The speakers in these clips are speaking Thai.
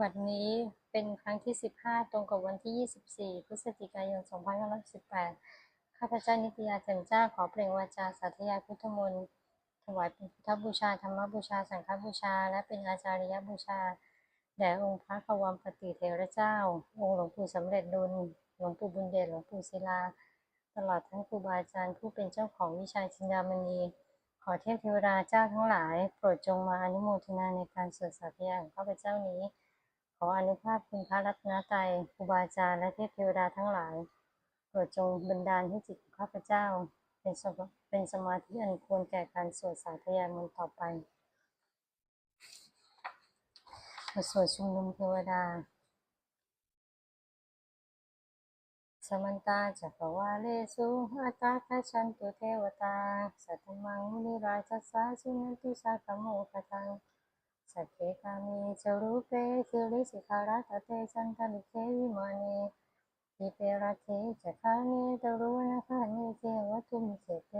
บัดนี้เป็นครั้งที่ 15 ตรงกับวันที่ 24 พฤศจิกายน 2518ข้าพเจ้านิตยาแจ่มจ้าขอเปล่งวาจาสาธยายพุทธมนต์ถวายเป็นพุทธบูชา ธรรมบูชา สังฆบูชา และเป็นอาจาริยบูชา แด่องค์พระกวามปฏิเทระเจ้า องค์หลวงปู่สำเร็จดุล หลวงปู่บุญเดช หลวงปู่ศิลา ตลอดทั้งครูบาอาจารย์ผู้เป็นเจ้าของวิชาจินดามณี ขอเทพเทวดาเจ้าทั้งหลาย โปรดจงมาอนุโมทนาในการสวดสาธยายของข้าพเจ้านี้ ออนุภาพคุณพระรัตนตรัยครูบาอาจารย์และเทพเทวดาทั้งหลายโปรดจงบันดาลให้จิตของข้าพเจ้า เป็นสมาเป็นสมาธิอันควรแก่การสวดสาธยายมนต์ต่อไปบทสวดชุมนุมเทวดา สมันตาจักรวาเลสุอัตาคัจฉันตุเทวตา สัตมังมุนิราชสาสุนันตุสากโมคตัง สัพเพกามีจรูปเปคิริสิขารัตเตจันทลิเทวิมานีทิเปราเทจักขานีตรุนาคานีเทวตุมิเสเต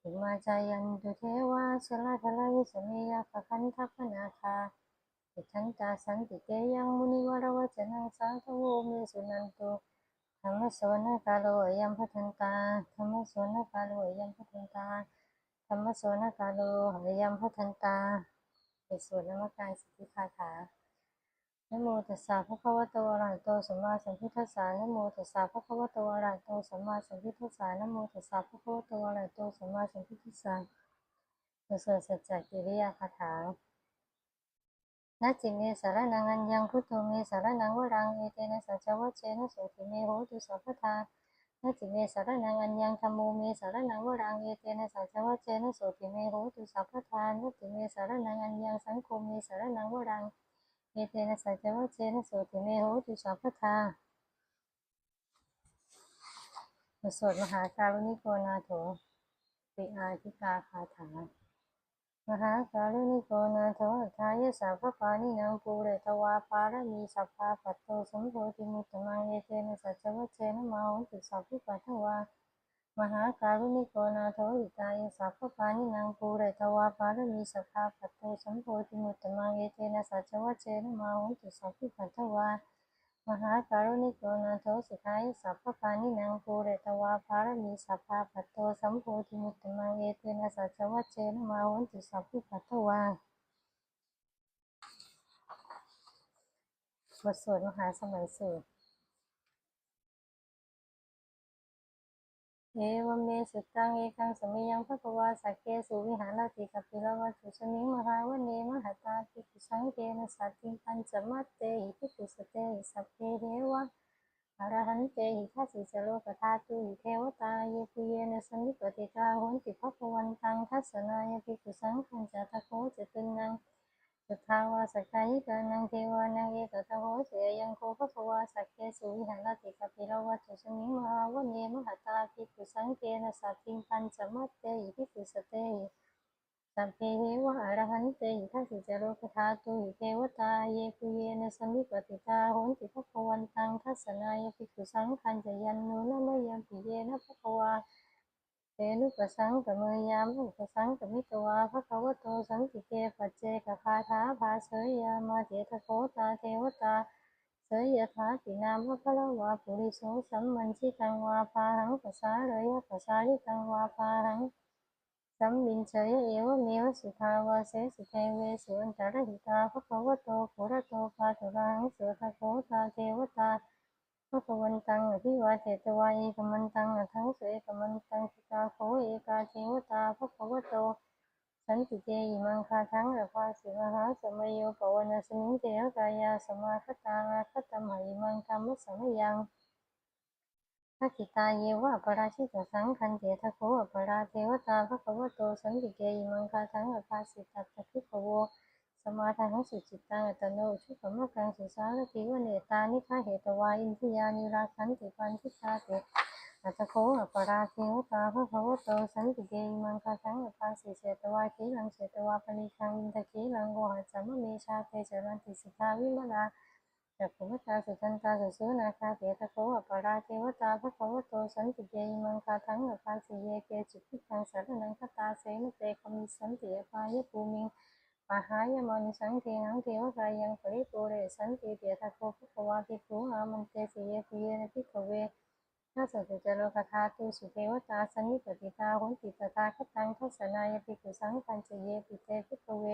หิมาจายันตุเทวาชลาทลาวิสเมยาภคันทัพนาคาติทันตาสันติเตยังมุนิวรวจนังสาธโวเมสุนันตุธรรมโสนกาโลยัมพัทันตาธรรมโสนกาโลยัมพัทันตาธรรมโสนกาโลยัมพัทันตา ในส่วนนมัการสิทธิคาถานโมตัสสะภะคะวะโตอะระหะโตสัมมาสัมพุทธัสสะนโมตัสสะภะคะวะโตอะระหะโตสัมมาสัมพุทธัสสะนโมตัสสะภะคะวะโตอะระหะโตสัมมาสัมพุทธัสสะในส่วนสัจจกิริยาคาถานาจิเมสารนังอัญญังพุทโธเมสารนังวรังเอเตนะสัจจวัชเชนะโสติเมโหตุสัพพทา นาจิเมสารนังอัญญังธรรมโมเมสารนังวรังเอเตนะสัจวัจเจนะโสติเมโหตุสัพพทานาจิเมสารนังอัญญังสังโฆเมสารนังวรังเอเตนะสัจวัจเจนะโสติเมโหตุสัพพทาบทสวดมหาการุณิโกนาโถปิอาธิกาคาถา มหาการุณิโกนาโถทายะสัพพปานินางปูเรตวาปารมีสัพพาปัตโตสัมโพธิมุตตมังเอเตนะสัจจวัเชนะมาหุติสัพพิปัทวามหาการุณิโกนาถอิตายะสัพพปานินางปูเรตวาปารมีสัพพาปัตโตสัมโพธิมุตตมังเอเตนะสัจจวัเชนะมาหุติสัพพิปัทวา มหาการุณิโกนาโทสิทายสัพพปานินางภูเรตวาภารมีสัพพาปัตโตสัมโพธิมุตตมังเอเตนะสัจวัชเชนะมาวันติสัพพิปัทวาบทสวดมหาสมัยสูตร วเมสุตังเอกังสมัยยังพระกวาสักเกสุวิหารติกัปปิลวัตุชนิมหาวเนมหตาปิกุสังเกนสัตติปัญจมัตเตหิปิกุสเตหิสัพเพเทวะอรหันเตหิทัสสิจโลกธาตุหิเทวตาเยปุเยนสันนิปติตาโหนติภพวันตังทัสสนายปิกุสังขันจตโคจตุนัง สุทาวาสกายิกานังเทวานังเอตตะโหเสยังโคภควาสักเกสุวิหารติกปิลวัตถุชนิมหาวเนมหตาภิกขุสังเกนสัตติงปัญจมัตเตหิภิกขุสเตหิสัพเพเทวะอรหันเตหิทัสสิจโลกธาตุหิเทวตาเยปุเยนะสมิปติตาโหนติภควันตังทัสสนายภิกขุสังขันจะยันโนนะมยัมปิเยนะภควา นุปสังกเมยามอุปสังกมิตวาภะคะวะโตสันติเกปัจเจกคาถาภาเสยยามาเจตโคตาเทวตาเสยยถาตินามะพะละวาปุริโสสัมมันชิตังวาปาหังปัสสาเรยะปัสสาริตังวาปาหังสัมมินเฉยเอวเมวสุทาวาเสสุเทเวสุอันตรหิตาภะคะวะโตปุระโตปาตุรังสุทโคตาเทวตา พระวันตังอภิวาเทตวาเอกมันตังอทั้งสุเอกมันตังสิกาโคเอกาเทวตาพระกวโต สันติเจยิมังคาทั้งอภาสิมหาสมัยโยปวนาสมิงเทวกายาสมาคตาอาคตมหิมังธรรมสมยังทักิตาเยวะปราชิตสังคันเจทโคอปราเทวตาพระกวโตสันติเจยิมังคาทั้งอภาสิตัตตะคิขโว สมาทานสุจิตตังอัตโนชุขมะกังสุสารติวเนตานิฆาเหตวาอินทิยานิราคันติปันทิชาเตอัตโคอปราเทวตาพระภวโตสันติเกยมังคาทังอปาสิเสตวาคีลังเสตวาปณิคังอินทคีลังโวหัสมะเมชาเตจรันติสิกาวิมลาจักขุมตาสุจันตาสุสุนาคาเตตโคอปราเทวตาพระภวโตสันติเกยมังคาทังอปาสิเยเกจิตติคังสารนังคตาเสนเตคมิสันติอปายภูมิง ปปะหายมนิสังเทหังเทวกายังปริปุเรสันติเตียทะโคภควาภิกขุอามันเตสิเยปิเยนะภิกเวนาสตุจโลกคาตุสุเทวตาสนิปติตาหุนติตตาคตังทัศนายภิกุสังปัญจเยปิเตภิกเว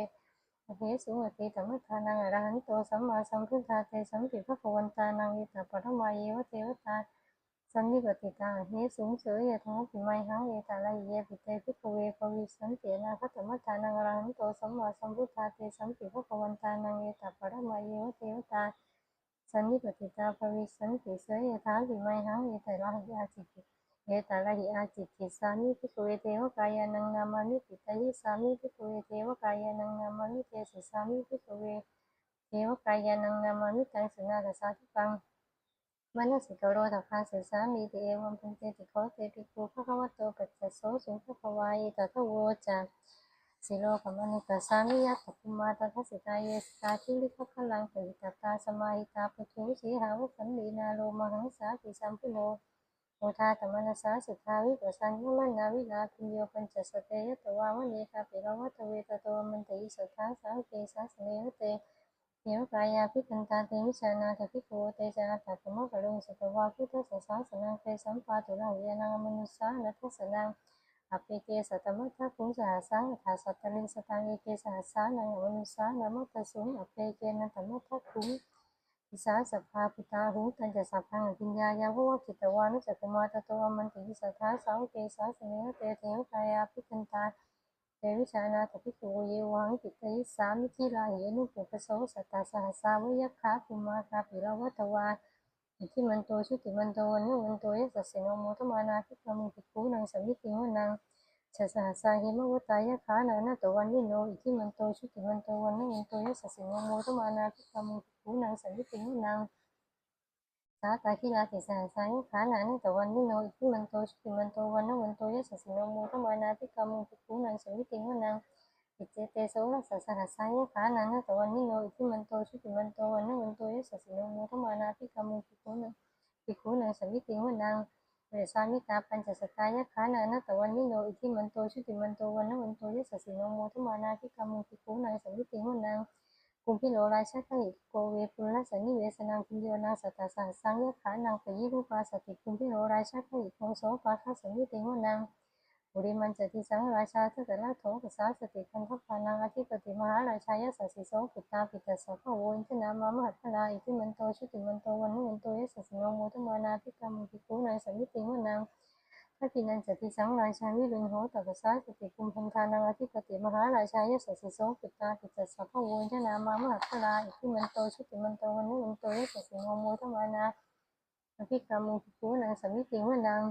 เหสุอติธรรมทานังอรหันโตสัมมาสัมพุทธาเตสัมปิภควันตานังอิตาปรมาเยวเทวตา สันนิปติตาเหสูงเสยยทังปิไมหังเอตาลายเยปิเตภิกเวปวิสันเตนะคัตมัานังรหันโตสัมมาสัมพุทธาเตสัมปิภควันตานังเอตปรมาเยวเทวตาสันนิปติตาปวิสันติเสยยทังปิไมหังเอตาลายอาจิกิเอตาลายอาจิกิสามิภิกเวเทวกายานังนามามิปิตยิสามิภิกเวเทวกายานังนามามิเตสิสามิภิกเวเทวกายานังนามามิตังสุนาตสาธุปัง มนสิกโรธคาเสสามีติเอวัมพันเตติโคเตปิภูภควโตปัจจโสสุภควายตถโวจาสิโลกมณิกัสามิยตถคุมาตถสิตาเยสตาทิลิภพลังปิตตาสมาหิตาปุถุสีหาวสันลีนาโลมหังสาปิสัมพุโนโอทาตมนัสสาสุทาวิปัสสัญญมันนาวิลาพิโยปัญจสเตยตวามณีคาปิรวัตเวตโตมันติสทธาสาเกสาสเนวเต เทวกายาภิกันตาเตวิชานาถภิกขุเตจาตถมกะลุงสุตวาพุทธสังสาสนังเตสัมปาตุลังเยนังมนุสานัทสนังอภิเกสัตมัทธคุงสหสังอัฏฐสัตตลิงสตังเอเกสหสานังมนุสานามัตตสุงอภิเกนันตมัทธคุงวิสาสภาปิตาหุตันจะสัพพังอภิญญายาวะกิตวานุจักมาตโตมันติสัทธาสาวเกสาสเนเตเทวกายาภิกันตา เตวิชานาถภิกขุเยวังกิตยิสามิทิลาเหนุปุปโสสัตตาสหสาวิยัคขาภูมาคาปิรวัตวาอิทิมันโตชุติมันโตวันนุวันโตยัสสิโนโมทมานาภิกขมุภิกขุนังสัมมิติวนังชะสหสาหิมวตายะขานานาตวันวิโนอิทิมันโตชุติมันโตวันนุวันโตยัสสิโนโมทมานาภิกขมุภิกขุนังสัมมิติวนังาตาคิลาติสหสายขานานาตวันวิโนอิทิมันโตชุติมันโตวันนวันโตยัสสิโนโมทมานาภิกขมุภิกขุนังสัมมิติวนังอิเจเตโสรัสสะสหัสายะขานังนะตวันนิโนอิทิมันโตชุติมันโตวันนวันโตยสัสสิโนโมทมานาภิกขมุภิกขุนังภิกขุนังสัมมิติวนังเวสามิตาปัญจสตายะขานังนะตวันนิโนอิทิมันโตชุติมันโตวันนวันโตยสัสสิโนโมทมานาภิกขมุภิกขุนังสัมมิติวนัง กุมพิโลราชาขิโกเวปุลลสันนิเวสนังพิโยนาสัตาสหัสสังยขานังปยิรูปาสติกุมพิโลราชาขิโกโสปาคัสนิติวนังบุริมันจติสังราชาทัตละโถกสาสติคันทพานังอธิปติมหาราชายสัสสิโสปิตาปิตาสัพพโวินทนามามหัตถลาอิทิมันโตชุติมันโตวันนุวันโตยสัสสิโนโมทมานาภิกรรมภิกุนังสัมมิติวนัง ทักินันจติสังราชาวิรุณโหตกสาสติกุมพันธานังอธิปติมหาราชายสสิโสปิตาปิตาสัพพโวินทนามามหัตถลาอิทิมันโตชุติมันโตวันนุวันโตยสสิโนโมทมานาอภิกรรมภิกขุนังสมิติวนัง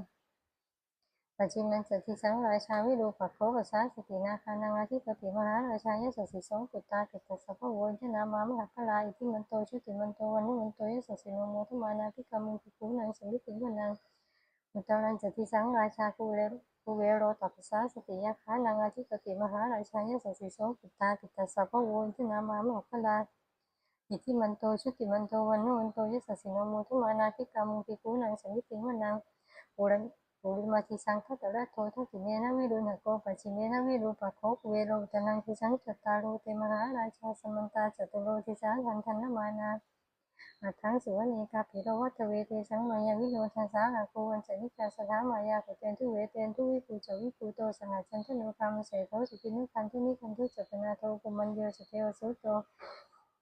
ปัจจินันจติสังราชาวิรูปัคโคกสาสตินาคานังอธิปติมหาราชายสสิโสปุตาปิตาสัพพโวนชนามามหัคลาอิทิมันโตชุติมันโตวันนุมันโตยสสิโนโมทมานาอภิกรรมุภิกขุนังสมมิติวนัง อุตตรันจติสังราชาภูเรภูเวโรตัปสาสติยาคานังอธิปติมหาราชายสัสสิโสปุตตาปิตาสัพพโวนชนามามหัคลาอิทิมันโตชุติมันโตวันโนมันโตยสัสสินโมทุมานาภิกรรมุภิกขุนังสัมมิติวนังปุรันปุริมาทิสังขตระโททัติเนนะวิรุณโกปัจฉิเนนะวิรูปะโคเวโรตนังทิสังจตตารโรเตมหาราชาสมันตาจตุโรทิสาทันทันนมานา อัทังสุวเนกาภิรวัตเวเตสังมายาวิโนทัสาอาคูวันจนิกาสถามายากุเตนทุเวเตนทุวิปูจวิปูโตสหจันทโนกามเสโทสุกินุคันทุนิคันทุจตนาโทกุมันโยสเทวสุโต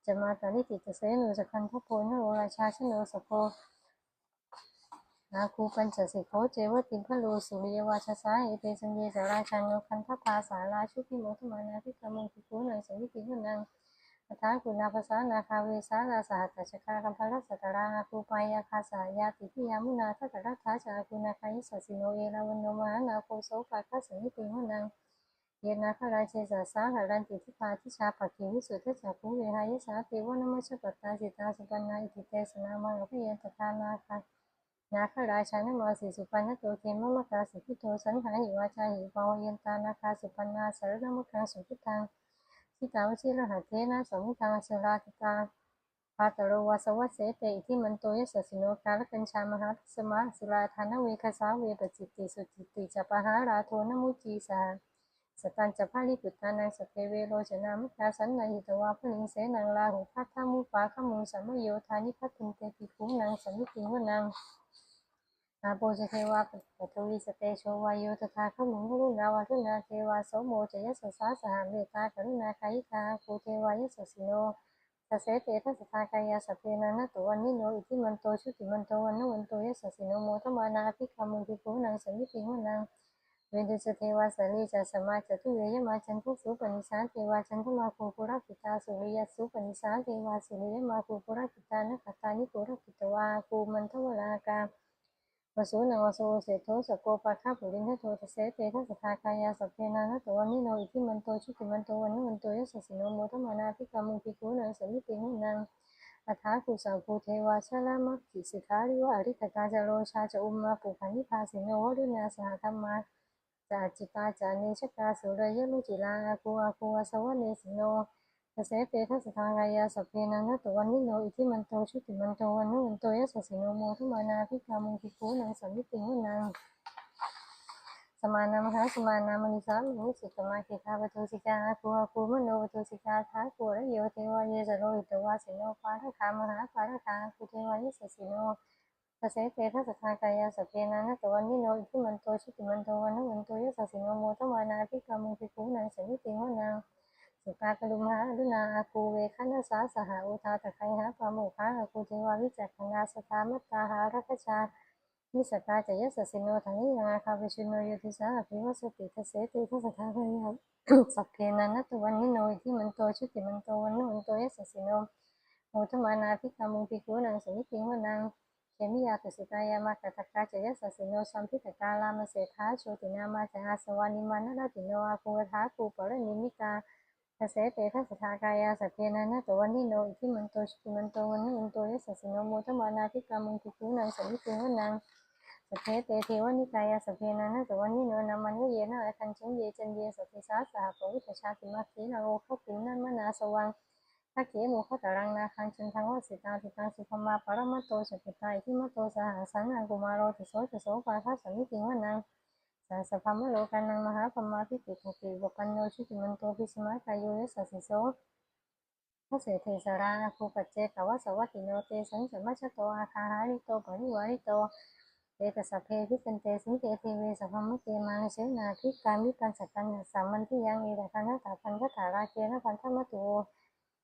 จมาตานิติตเสนุสคันทโพนโรราชาชโนสโพนาคูปัญจสิโขเจวติพะโลสุริยวาชสาเอเตสัญเยสราชันโนคันทภาสาราชุพิโมทมานาภิกขมุภิกขุนังสังวิติหุนัง อัฏฐากุณาภาษานาคาเวสาลาสหัตชกาคัมพลัสสตราอาคูปายาคาสายาติทิยามุนาทัตรัตถาจากุณาคายิสัสิโนเอราวันโนมหานาโคโสปาคัสสังวิติหุนังเยนาคาราเชสสาหารันติทิพาทิชาปักขิวิสุทธจักขุเวหายสาเทวนัมชปตตาจิตาสุปันนาอิติเตสนามังอภิเยนตทานาคานาคราชานมาสิสุปันนโตเทมมะกาสิพิโตสันหาหิวาจาหิปาวเยนตานาคาสุปันนาสารนมกังสุพิตัง สิตาวชิรหัเทนะสมิตังสราติตาปาตโรวาสวัสเสเตอิทิมันโตยสสิโนกาลกัญชามหาสมาสุราธานเวคสาเวปจิตติสุจิตติจปหาราโทนมุจีสาสตันจะพาลิปุตตานังสเพเวโรจนามุตาสันนาหิตวาพลิงเสนังลาหุพัทธามุปาขมุงสัมมโยธานิพัตตินเตปิคุนังสมิติวนัง อาโปจะเทวาปัตวิสเตโชวายโยตถาขมุงกรุณาวาทุนาเทวาโสโมจยสุสาสหเมตตากรุณาคายิกาภูเทวายสุสิโนตเสเตทัสทากายาสพเพนันตุวันนิโนอิทิมันโตชุติมันโตวันนวันโตยสสิโนโมทมานาภิกขามุภิกขุนังสมิติวนังเวดุสเทวาสลีจะสมาจตุเวยมาจันทุสุปนิสานเทวาจันทุมาภูปุระกิตาสุริยสุปนิสานเทวาสุริยมาภูปุระกิตานะคตานิปุระกิตวาภูมันทวรากา วสูนังวสูเสโทสโกปะคาปุรินทโทตเสเตทัสทากายาสัพเพนานะตวันนิโนอิทิมันโตชุติมันโตวันนวันโตยสสิโนโมทมานาภิกามุภิกุนังสมิติหุนังอัฏฐาคุสังภูเทวาชลามะกิสิกาลิวะอริตกาจโรชาจะอุมมาปุพันิพาสิโนวรุณาสหธรรมาจาจิตาจานิชกาสุรยะลุจิลาอาคูอาคูอาสวะเนสิโน ตเสเตทัสทางกายาสเพนันตวันนิโนอิทิมันโตชุติมันโตวันนุวันโตยสสิโนโมทุมานาภิกามุขิภูนังสัมมิติหุนังสมานามหาสมานามนิสามิสิกมาคิคาปตุสิกาคูหคูมโนปตุสิกาทาคูระโยเทวายสโรหิตวาสิโนปาระคามหาปาระคาคุเทวายสสิโนตเสเตทัสทางกายาสเพนันตวันนิโนอิทิมันโตชุติมันโตวันนุวันโตยสสิโนโมทุมานาภิกามุขิภูนังสัมมิติหุนัง สุกากลุมหาดุนาอาคูเวคันสาสหาอุทาตะไคหาปาโมคาอาคูเทวาวิจักขณาสตามัตตาหารักชานิสกาจยสสิโนทังนิยังอาคาวิชุโนโยติสาภิวสติทเสติทัสทาพยาสัพเพนันตวันนิโนอิทิมันโตชุติมันโตวันโนวันโตยสสิโนโมทมานาภิกามุภิกุนังสมิติวนังเขมิยาตุสิตายามากตะกาจยสสิโนสัมพิตกาลามเสธาโชตินามาจอาสวานิมานรติโนอาคูทาคูปรนิมิกา เสเตทัสทากายาสัพเพนันตวันนิโนอิทิมันโตชิมันโตวันนุวันโตยสัสโนโมทมานาภิกามุงภิกุนังสัมิติวนังสัพเพเตเทวนิกายาสัพเพนันตวันนิโนนามันเยนะอคันจังเยจันเยสัพเพสาสหปวิตชาติมาคีนาโอขปินนันมนาสวังทักเขโมขตารังนาคันจันทังวสิตาติตังสุภมาปรมัตโตสุขิตาอิทิมัตโตสหังสังอังกุมารโรติโสติโสปาทัสสัมิติวนัง สาสพมโลกานังมหาปมาพิติภกิวปันโนชุติมันโตพิสมัยกายโยยสสิโสพระเสเทสรานภูปัจเจกวสวัติโนเตสังสมัชโตอาคาหาริโตปริวาริโตเตตสพเพพิสันเตสิเตเทเวสัพพมเตมังเสนาภิกามิปันสกันสัมมันทิยังเอตคันตาพันกถาราเกนะพันธมตุสมันตาราเรธรรมาโวมุนจิตโกนังอิติตถามหาเสนุปันหาเสนังอภิสยิปานินาตระมหาเจสรังกตวานเกรุวังยถาภาวุสโ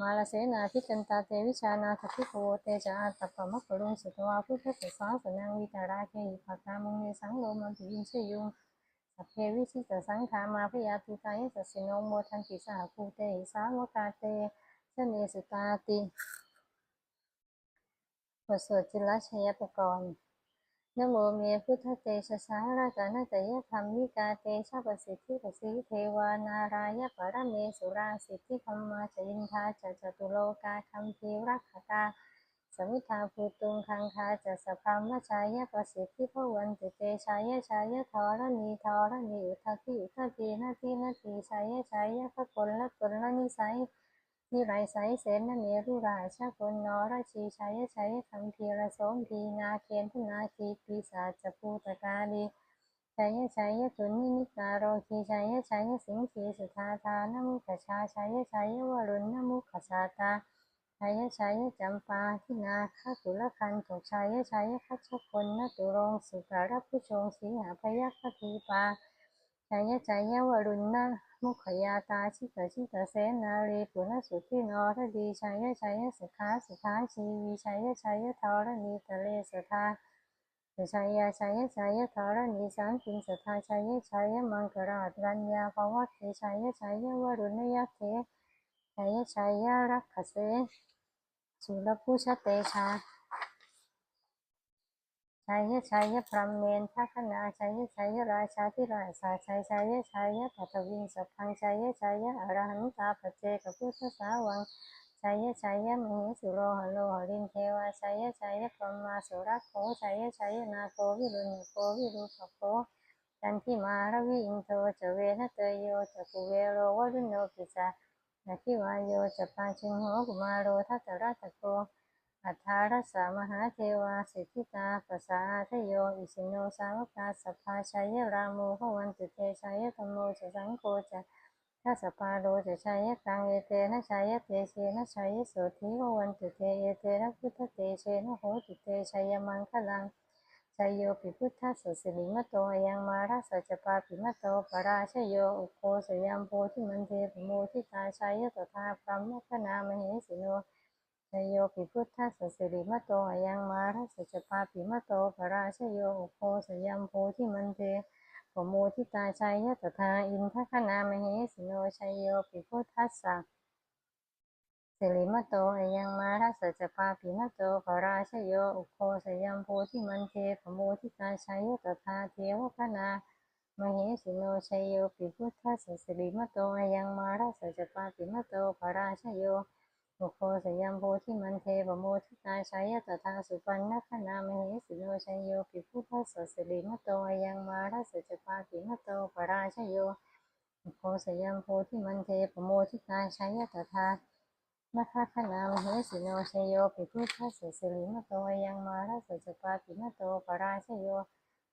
มาตโตมันตยิสัทธาเกสาสเนรเตมาลเสนาพิกันตาเตวิชานาทพิโกเตจาอัตปะมะกลุงสุตวาพุทธเสสาสนังวิตาราเคหิภากามุงเนสังโลมันติวินเชยุงสัพเพวิสิตสังขามาพยาตุตายสัสสิโนโมทันติสาภูเตหิสาวกาเตชเนสุตาติบทสวดจิรชัยปกรณ์ นะโมเมพุทธเตชะสาราจานาตยธรรมิกาเตชะปสิทธิปสิทธิเทวานารายปรเมสุราสิทธิธรรมาจยินทาจะจตุโลกาคัมภีรักขตาสมิทาภูตุงคังคาจะสภามชายปสิทธิพวันติเตชายชายทรณีทรณีอุทธิอุทธินาทีนาทีชายชายพระกลละกลละนิสัย นิไรไสเสนนเนรุราชาคนนราชีชัยชัยคำพีระสมพีนาเคียนทนาคีปีศาจภูตกาลีชัยชัยตุนินิการโรคีชัยชัยสิงคีสุธาทานมุขชาชัยชัยวรุณนมุขชาตาชัยชัยจำปาทินาคกุลคันตุชัยชัยคัชคนนตุรงสุการผู้ชงสีหาพยัคคีปา ชัยชัยวรุณนะมุขยาตาชิตชิตเสนารีปุณสุทินอรดีชัยะชัยะสุขาสุขาชีวีชัยะชัยะทอรณีตะเลสทาชัยชัยะชัยะทอรณีสันตินสทาชัยะชัยะมังกราตรัญญาภวะเทชัยะชัยะวรุณยะเทชัยะชัยะรักขเสสุรพุชเตชา ชัยชัยพรหมเมนทัคนาชัยชัยราชาธิราชาชัยชัยชัยปัตวินสัพพังชัยชัยอรหันตาปเจกพุทธสาวังชัยยะชัยยะมหิสุโรหโลหรินเทวาชัยยะชัยยะพรหมาสุรักโขชัยยะชัยยะนาโกวิรุณโกวิรูปโกจันทิมารวิอินโทจเวนะเตยโยจะกุเวโรวรุโนปิจานาคิวายโยจะปาชิงโหกุมารโรทัตตรัตตโก อัฏฐารัสามหาเทวาสิทธิตาปัสสาทโย อิสิโนสาวกาสัพพาชัยรามูพวันตุเตชัยธรรมโมจะสังโฆจะทัสสปาโลจะชัยยตังเอเตนะชัยเตเชนะชัยโสธิพวันตุเตเอเตนะพุทธเตเชนะโหตุเตชัยมังคลังชัยโยปิพุทธสสสิริมโตยังมารัสสะจปาปิมโตปราชโยอุโคสยัมโพธิมันเทปโมทิตาชัยตถาพรหมคณามเหสิโน ชโยปิพุทธัสสิริมโตยังมารัสสจปาปิมโตปราชโยุโคสยัมโพธิมันเตปโมทิตาชัยยตถาอินทคณามเหสิโนชัยโยปิพุทธัสสะสิริมโตยังมารัสสจปาปิมโตปราชโยุโคสยัมโพธิมันเตปโมทิตาชัยยตถาเทวคณามเหสิโนชัยโยปิพุทธัสสะสิริมโตยังมารัสสจปาปิมโตปราชโยโมโคสยามโพธิมันเทปโมทิตาชัยยตถาสุปันนคณามเหสิโนชัยโยปิพุทธัสสสิริมโตยังมารัสจปาปิมโตปราชโยโมโคสยามโพธิมันเทปโมทิตาชัยยตถามคคณามเหสิโนชัยโยปิพุทธัสสสิริมโตยังมารัสจปาปิมโตปราชโย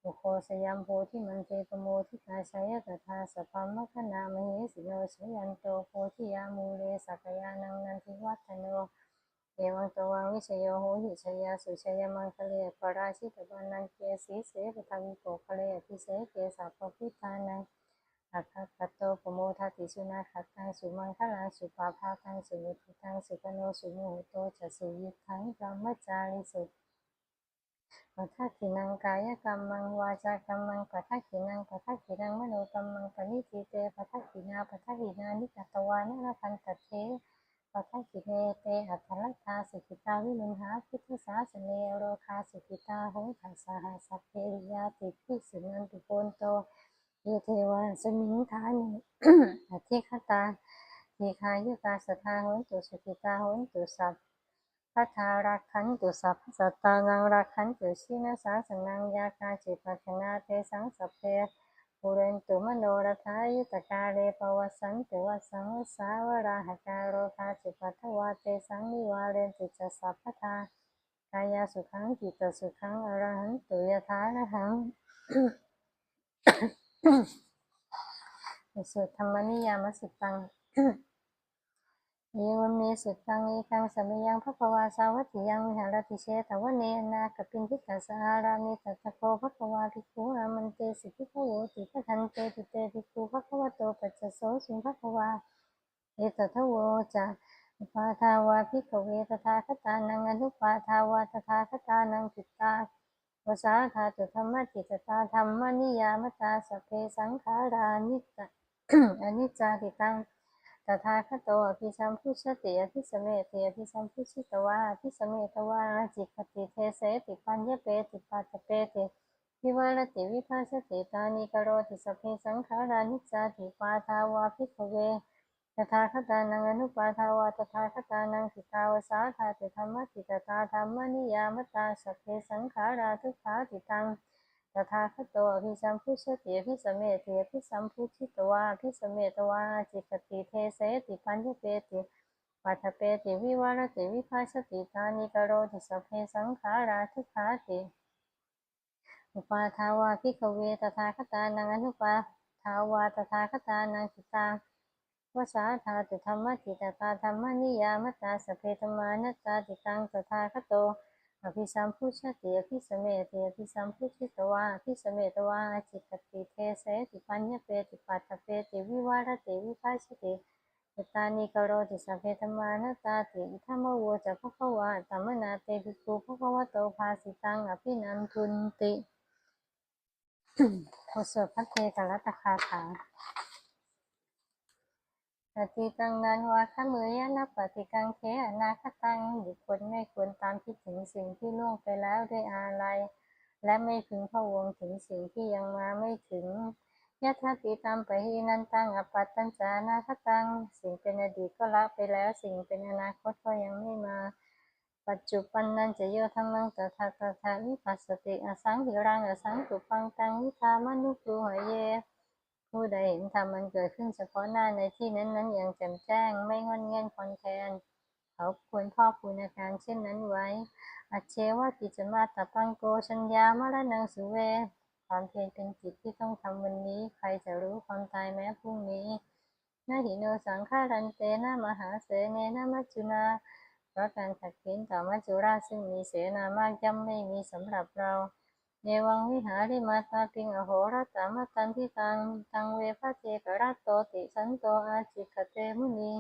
โมโคสยามโพธิมันเตปโมทิตาชัยยตถาสพพมคณามเหสิโนชยันโตโพธิยามูเลสักยานังนันทิวัฒโนเอวังตวังวิชโยโหหิชยาสุชยมังคะเลปราชิตบานังเกสีเสปทวิโกคะเลพิเสเกสัพพิทานังอัคคโตปโมทติสุนาคัตังสุมังคลังสุปาภาตังสุมุติตังสุกโนสุโมโตจะสุยิทังพรหมจาริสุ ปัทขินังกายกรรมังวาจากรรมังปัทขินังปัทขินังมโนกรรมังปณิทิเตปัทขินาปัทขินานิกัตวานะพันตเทปัทขิเนเตอัตถลัตาสุขิตาวิมุนหาพุทธศาสเนโรคาสุขิตาโหทัสสหสัพเพริยาติภิกษุนันตุโกนโตเยเทวาสมิงทานิอธิคตาทีคายุกาสทาหนตุสุขิตาหนตุสัพ พัทธารักขันตุสัพสัตตานังรักขันตุชินาสาสนังยาคาจิปัจนาเตสังสัพเพปุเรนตุมโนรถายุตกาเลปวสันตุวสังสาวราหการโรคาจิปัทวาเตสังนิวาเรนตุจสัพพทากายาสุขังจิตสุขังอรหันตุยถานะหังสุธรรมนิยามสุตัง เยวเมสุตังเอกังสมยังพระภวาสาวัติยังวิหารติเชตวเนนาคปินทิกัสสารามิตัตโกพระภวาภิกขุอามันเตสิภิกโวติปทันเตติเตภิกขุพระภวโตปัจจโสสุภภวาเอตทโวจะปาทาวาภิกขเวตถาคตานังอนุปาทาวาตถาคตานังจิตตาวสาธาตุธรรมจิตตาธรรมนิยามตาสเพสังขารานิจจอนิจจาติตัง ตถาคโตอภิสัมพุชติอภิสเมติอภิสัมพุชิตวาอภิสเมตวาจิกติเทเสติปัญญเปติปัตเปติวิวารติวิภาสติตานิกโรติสเพสังขารานิจาติปาทาวาภิกขเวตถาคตานังอนุปาทาวาตถาคตานังสิตาวสาธาติธรรมติตตาธรรมนิยามตาสเพสังขาราทุกขาติตัง ตถาคโตอภิสัมพุชติอภิสเมติอภิสัมพุชิตวาอภิสเมตวาจิกติเทเสติปัญญเปติปัทเปติวิวารติวิภาสติตานิกโรติสพเพสังขาราทุขาติอุปาทาวาภิกขเวตถาคตานังอนุปาทาวาตถาคตานังสิตาวสาธาตุธรรมติตตาธรรมนิยามตาสพเพธรรมานัตตาติตังตถาคโต อภิสัมพุชติอภิสเมติอภิสัมพุชิตวาอภิสเมตวาจิตติเทเสติปัญญเปติปัตตเปติวิวารติวิภาชติยตานิกโรติสัพเพธมานตาติอิทัมโวจะภควาตัมมนาเตภิกขุภควโตภาสิตังอภินันทุนติโอสถพัทเทกรัตตคาถา ปฏิตังนันวาขมือยะนับปฏิกังเทอนาคตังบุคคลไม่ควรตามคิดถึงสิ่งที่ล่วงไปแล้วด้วยอาลัยและไม่พึงพะวงถึงสิ่งที่ยังมาไม่ถึงยะถาติตามปะหีนันตังอปัตตัญจานาคตังสิ่งเป็นอดีตก็ละไปแล้ว สิ่งเป็นอนาคตก็ยังไม่มา ปัจจุบันนันจะโยธรรมังตถาตถาวิปัสสติอสังหิรังอสังตุปังตังนิธามนุปูหเย ผู้ใดเห็นธรรมมันเกิดขึ้นเฉพาะหน้าในที่นั้นนั้นอย่างแจ่มแจ้ง ไม่งอนเงียนคอนแคนเขาควรพ่อคูณอาการเช่นนั้นไว้ อัจเชวะติจมาตปังโกชัญญามรณังสุเว ความเพียรเป็นกิจที่ต้องทำวันนี้ ใครจะรู้ความตายแม้พรุ่งนี้นาหิโนสังฆารันเตนะมหาเสเนนะมัจจุนาเพราะการขัดเกณฑ์ต่อมัจจุราชซึ่งมีเสนามากย่อมไม่มีสำหรับเรา เนวังวิหาริมาตาปิงอโหรตามตันทิตังตังเวพะเจกรัตโตติสันโตอาจิกเตมุนี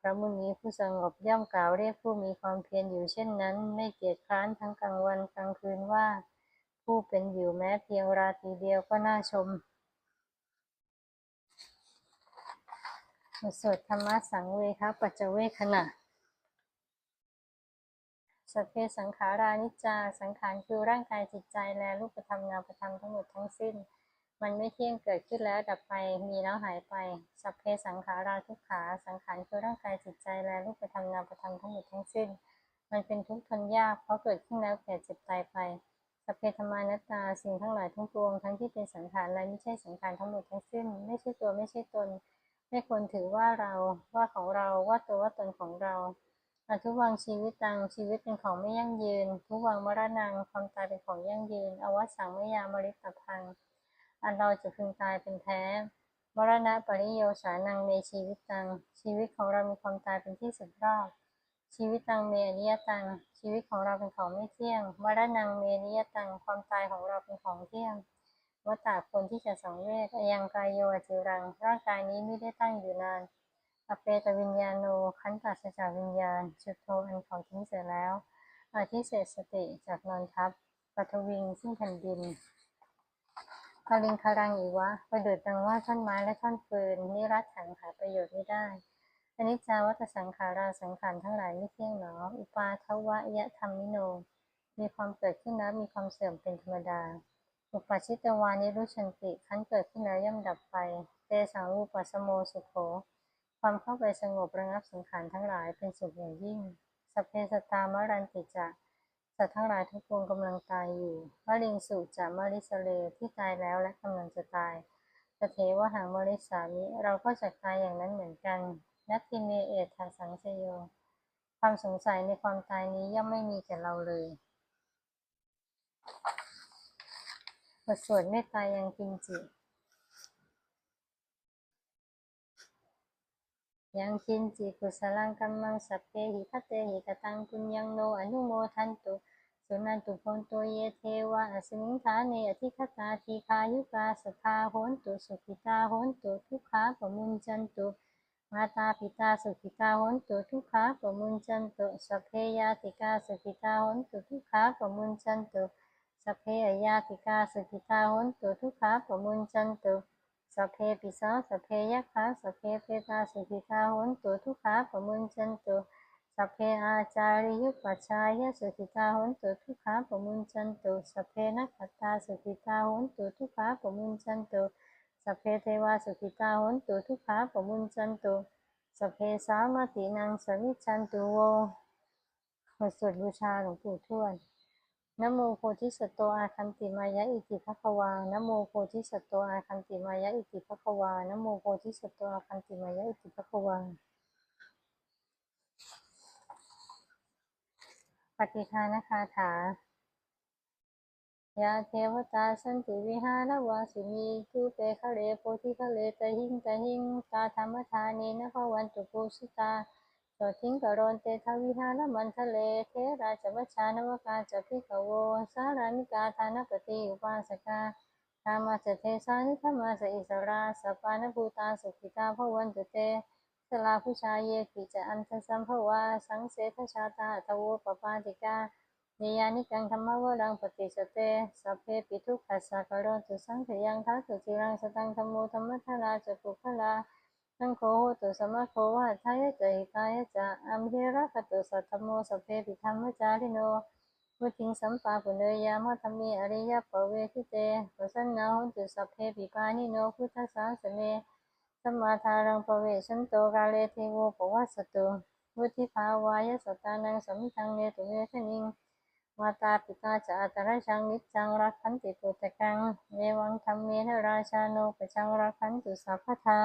พระมุนีผู้สงบย่อมกล่าวเรียกผู้มีความเพียรอยู่เช่นนั้น ไม่เกียจคร้านทั้งกลางวันกลางคืนว่า ผู้เป็นอยู่แม้เพียงราตรีเดียวก็น่าชมสวดธรรมะสังเวคะปัจจเวคขณะ สัพเพสังขารานิจจา สังขารคือร่างกายจิตใจและรูปธรรมนามธรรมทั้งหมดทั้งสิ้น มันไม่เที่ยงเกิดขึ้นแล้วดับไป มีแล้วหายไปสัพเพสังขาราทุกขา สังขารคือร่างกายจิตใจและรูปธรรมนามธรรมทั้งหมดทั้งสิ้น มันเป็นทุกข์ทนยาก เพราะเกิดขึ้นแล้วแก่เจ็บตายไปสัพเพธรรมานัตตา สิ่งทั้งหลายทั้งปวง ทั้งที่เป็นสังขารและไม่ใช่สังขารทั้งหมดทั้งสิ้น ไม่ใช่ตัวไม่ใช่ตน ไม่ควรถือว่าเรา ว่าของเรา ว่าตัวว่าตนของเรา อทุวังชีวิตตังชีวิตเป็นของไม่ยั่งยืน ทุวังมรณังความตายเป็นของยั่งยืน อวสังมยามริตพัง อันเราจะพึงตายเป็นแท้ มรณะปริโยสานังเมชีวิตตัง ชีวิตของเรามีความตายเป็นที่สุดรอบ ชีวิตตังเมอนิยตัง ชีวิตของเราเป็นของไม่เที่ยง มรณังเมนิยตัง ความตายของเราเป็นของเที่ยงวัตตาคนที่จะสังเวชยังกายโยจิรัง ร่างกายนี้ไม่ได้ตั้งอยู่นาน อเปตวิญญาโนขันตัสจากวิญญาณจุดโทอันเขาทิ้งเสร็จแล้วอธิเศษสติจากนอนทับปัทวิงซึ่งแผ่นดินคาริงคารังอีวะ ประดุดดังว่าท่อนไม้และท่อนปืนนิรัตถังหาประโยชน์ไม่ได้อนิจจาวัตสังขาราสังขารทั้งหลายไม่เที่ยงหนอ อุปาทวะยะธรรมิโน มีความเกิดขึ้นแล้วมีความเสื่อมเป็นธรรมดา อุปชิตวานิรุชันติขันเกิดขึ้นแล้วย่อมดับไป เตสังรูปัสโมสุโข ความเข้าไปสงบระงับสังขารทั้งหลายเป็นสุขอย่างยิ่งสพเพสตามรันติจะสัตว์ทั้งหลายทั้งปวงกำลังตายอยู่มะลิงสุจะมะลิสเลที่ตายแล้วและกำลังจะตายสเทวหังมะลิสามิเราก็จะตายอย่างนั้นเหมือนกันนัตติเมเอทาสังเชโย ความสงสัยในความตายนี้ย่อมไม่มีแก่เราเลยบทสวดเมตตายังกินจิ ยังคินจิกุสลังกัมมังสัพเพหิคเตหิกตังปุญญังโนอนุโมทันตุสุนันตุพนโตเยเทวะอสมิงฐาเนอธิคตาทีคายุกาสภาโหนตุสุขิตาโหนตุทุกขาปมุญจันตุมาตาปิตาสุขิตาโหนตุทุกขาปมุญจันตุสัพเพยาติกาสุขิตาโหนตุทุกขาปมุญจันตุสัพเพยาติกาสุขิตาโหนตุทุกขาปมุญจันตุ สัพเพปิสาสัพเพยัคาสัพเพเปตาสุขิตาโหนตุทุกขาปมุญจันตุสัพเพอาจาริยุปัชชายะสุขิตาโหนตุทุกขาปมุญจันตุสัพเพนักขตาสุขิตาโหนตุทุกขาปมุญจันตุสัพเพเทวาสุขิตาโหนตุทุกขาปมุญจันตุสัพเพสามตินังสวิจันตุโวสวดบูชาหลวงปู่ทวด นโมโพธิสัตโตอาคันติมายะอิติภควานโมโพธิสัตโตอาคันติมายะอิติภควานโมโพธิสัตโตอาคันติมายะอิติภควาปฏิทานคาถายาเทวตาสันติวิหารวาสินีทุเปคะเลโพธิคะเลตหิงตหิงตาธรรมทานีนะภวันตุปูสุตา ทิงกโรนเตทวิหารมันทะเลเทราจวัชชานวกาจพิกโวสารานิกาทานปฏิอุปาสกาธรรมาจเทสานิธรรมาสอิสราสปานภูตาสุขิตาภวันตุเตสลาผู้ชายเยกิจะอันทสัมภวาสังเสทชาตาทวปปาติกาเนยานิกังธรรมวรังปฏิสเตสัพเพปิทุกขัสสะกโรตุสังขยังทัสสุจิรังสตังธรรมโมธรรมทราจปุคลา สังโฆโหตุสมะโควะทายะจะหิตายะจะอัมเทระคตุสัทธโมสเพปิธรรมจาริโนพุทธิงสัมปาปุเนยยามะธรรมีอริยปเวทิเตปัสนาหุตุสัพเพปิปานิโนพุทธสาสเนสมมาทารังปเวชันโตกาเลเทโวปวัสตุวุฒิภาวายสตานังสมิทังเนตุเวทนิงมาตาปิตาจะอัตระชังนิจจังรักขันติปุตตะกังเนวังธรรมเมนราชาโนปชังรักขันตุสัพพทา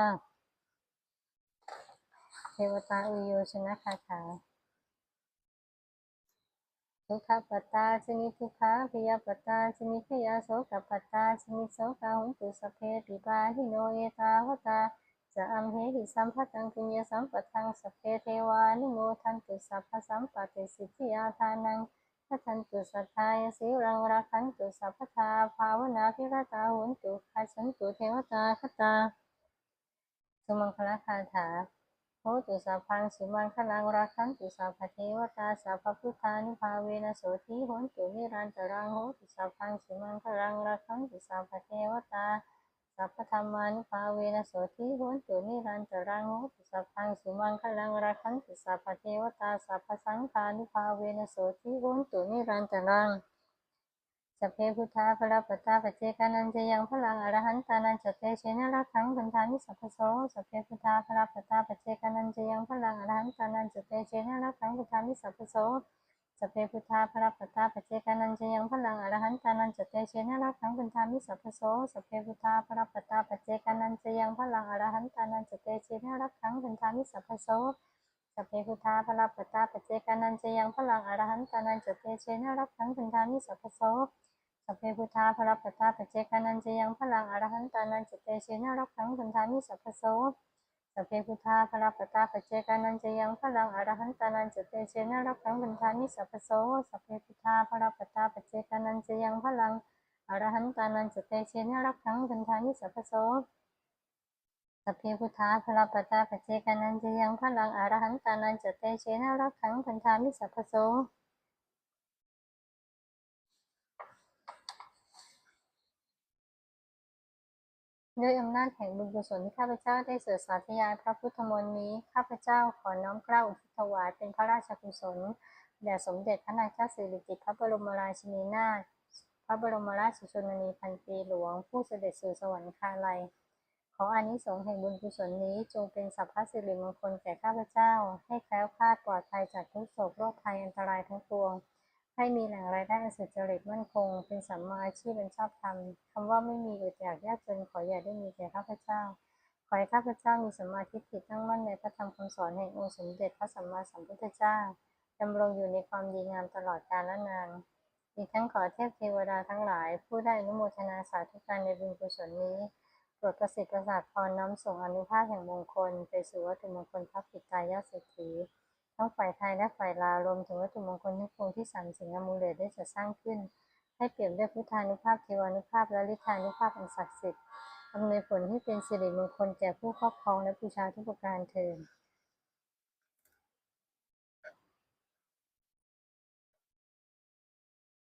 เทวตาอุโยชนะคาถาทุกขปัตตาชนิทุกขาพิยปัตตาชนิขยาโสกปัตตาชนิโสกาหุนตุสพเพปิปาทิโนเอตาวตาจะอัมเหหิสัมภตังปุญญสัมปทังสพเพเทวานุโมทันตุสัพพสัมปติสิทธิยาทานังพระทันตุสัทธายสีรังรักขันตุสัพพทาภาวนาพิรตาหุนตุขัสันตุเทวตาคตาสุมังคลคาถา หตุสัพพังสุมังคลังรักขันตุสัพพเทวตาสัพพพุทธานุภาเวนะโสทิโหนตุนิรันตรังโหตุสัพพังสุมังคลังรักขันตุสัพพเทวตาสัพพธรรมานุภาเวนะโสทิโหนตุนิรันตรังโหตุสัพพังสุมังคลังรักขันตุสัพพเทวตาสัพพสังฆานุภาเวนะโสทิโหนตุนิรันตรัง สัพเพพุทธาพระปตตาปเจกานันจะยังพลังอรหันตานันจเตเชนะรักขังพันธานิสัพพโสสัพเพพุทธาพระปตตาปเจกานันจะยังพลังอรหันตานันจเตเชนะรักขังพันธานิสัพพโสสัพเพพุทธาพระปตตาปเจกานันจะยังพลังอรหันตานันจเตเชนะรักขังพันธานิสัพพโสสัพเพพุทธาพระปตตาปเจกานันจะยังพลังอรหันตานันจเตเชนะรักขังพันธานิสัพพโส สัพเพพุทธาพระปตตาปเจกานันเจยังพลังอรหันตานันจเตเชนะรักขังพันธานิสัพพโสสัพเพพุทธาพระปตตาปเจกานันเจยังพลังอรหันตานันจเตเชนะรักขังพันธานิสัพพโสสัพเพพุทธาพระปตตาปเจกานันเจยังพลังอรหันตานันจเตเชนะรักขังพันธานิสัพพโสสัพเพพุทธาพระปตตาปเจกานันเจยังพลังอรหันตานันจเตเชนะรักขังพันธานิสัพพโส สัพเพพุทธาพระปตตาปเจกานันจะยังพลังอรหันตานันจะเตเชนะรักขังพันธามิสัพพโสด้วยอำนาจแห่งบุญกุศลที่ข้าพเจ้าได้เสดสาธยายพระพุทธมนต์นี้ ข้าพเจ้าขอน้อมเกล้าอุทิศถวายเป็นพระราชกุศลแด่สมเด็จพระนางเจ้าสิริกิติ์พระบรมราชินีนาถพระบรมราชชนนีพันปีหลวง ผู้เสด็จสู่สวรรคาลัย ขออานิสงส์แห่งบุญกุศลนี้จงเป็นสัพพสิริมงคลแก่ข้าพเจ้า ให้แคล้วคลาดปลอดภัยจากทุกโศกโรคภัยอันตรายทั้งปวง ให้มีแหล่งรายได้อันสุจริตมั่นคง เป็นสัมมาอาชีพเป็นชอบธรรมคำว่าไม่มีอดอยากยากจนขออย่าได้มีแก่ข้าพเจ้า ขอให้ข้าพเจ้ามีสัมมาทิฏฐิตั้งมั่นในพระธรรมคำสอนแห่งองค์สมเด็จพระสัมมาสัมพุทธเจ้าดำรงอยู่ในความดีงามตลอดกาลนานอีกทั้งขอเทพเทวดาทั้งหลาย ผู้ได้อนุโมทนาสาธุการในบุญกุศลนี้ ตรดประสิทธิ์ประสาทพรน้ำส่งอนุภาพแห่งมงคล ไปสู่วัตถุมงคลพระปิตายาเศรษฐีทั้งฝ่ายไทยและฝ่ายลาวรวมถึงวัตถุมงคลทั้งปวงที่สามสิ่งอมูลเลตได้จัดสร้างขึ้น ให้เปรียบด้วยพุทธานุภาพเทวานุภาพและฤทธานุภาพอันศักดิ์สิทธิ์อำนวยผลให้เป็นสิริมงคลแก่ผู้ครอบครองและบูชาทุกประการเทิน